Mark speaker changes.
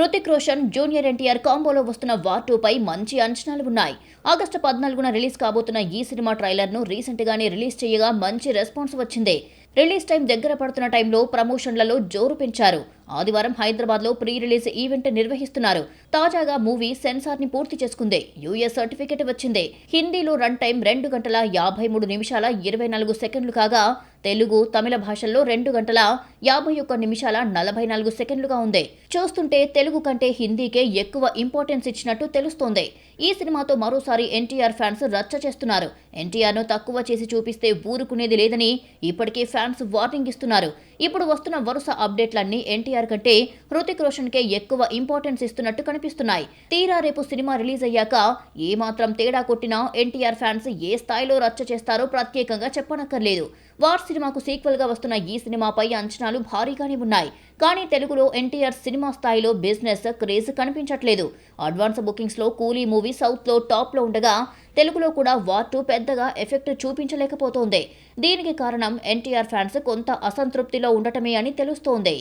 Speaker 1: Hrithik Roshan junior NTR కాంబోలో వస్తున్న war టూపై మంచి అంచనాలు ఉన్నాయి. ఆగస్టు పద్నాలుగున రిలీజ్ కాబోతున్న ఈ సినిమా ట్రైలర్ను రీసెంట్గానే రిలీజ్ చేయగా మంచి రెస్పాన్స్ వచ్చింది. రిలీజ్ టైం దగ్గర పడుతున్న టైంలో ప్రమోషన్లలో జోరు పెంచారు. ఆదివారం హైదరాబాద్లో ప్రీ రిలీజ్ ఈవెంట్ నిర్వహిస్తున్నారు. తాజాగా మూవీ సెన్సార్ని పూర్తి చేసుకుంది. యూఎస్ సర్టిఫికెట్ వచ్చింది. హిందీలో రన్ టైం రెండు గంటల యాభై మూడు నిమిషాల ఇరవై నాలుగు సెకండ్లు కాగా తెలుగు తమిళ భాషల్లో రెండు గంటల యాభై ఒక్క నిమిషాల నలభై నాలుగు సెకండ్లుగా ఉంది. చూస్తుంటే తెలుగు కంటే హిందీకే ఎక్కువ ఇంపార్టెన్స్ ఇచ్చినట్టు తెలుస్తోంది. ఈ సినిమాతో మరోసారి ఎన్టీఆర్ ఫ్యాన్స్ రచ్చ చేస్తున్నారు. ఎన్టీఆర్ను తక్కువ చేసి చూపిస్తే ఊరుకునేది లేదని ఇప్పటికే ఫ్యాన్స్ వార్నింగ్ ఇస్తున్నారు. ఇప్పుడు వస్తున్న వరుస అప్డేట్లన్నీ ఎన్టీఆర్ కంటే హృతిక్ రోషన్ కే ఎక్కువ ఇంపార్టెన్స్ ఇస్తున్నట్టు కనిపిస్తున్నాయి. తీరా రేపు సినిమా రిలీజ్ అయ్యాక ఏ మాత్రం తేడా కొట్టినా ఎన్టీఆర్ ఫ్యాన్స్ ఏ స్థాయిలో రచ్చ చేస్తారో ప్రత్యేకంగా చెప్పనక్కర్లేదు. వార్ సినిమాకు సీక్వెల్గా వస్తున్న ఈ సినిమాపై అంచనాలు భారీగానే ఉన్నాయి. కానీ తెలుగులో ఎన్టీఆర్ సినిమా స్థాయిలో బిజినెస్ క్రేజ్ కనిపించట్లేదు. అడ్వాన్స్ బుకింగ్స్లో కూలీ మూవీ సౌత్లో టాప్లో ఉండగా తెలుగులో కూడా వార్ టూ పెద్దగా ఎఫెక్ట్ చూపించలేకపోతోంది. దీనికి కారణం ఎన్టీఆర్ ఫ్యాన్స్ కొంత అసంతృప్తిలో ఉండటమే అని తెలుస్తోంది.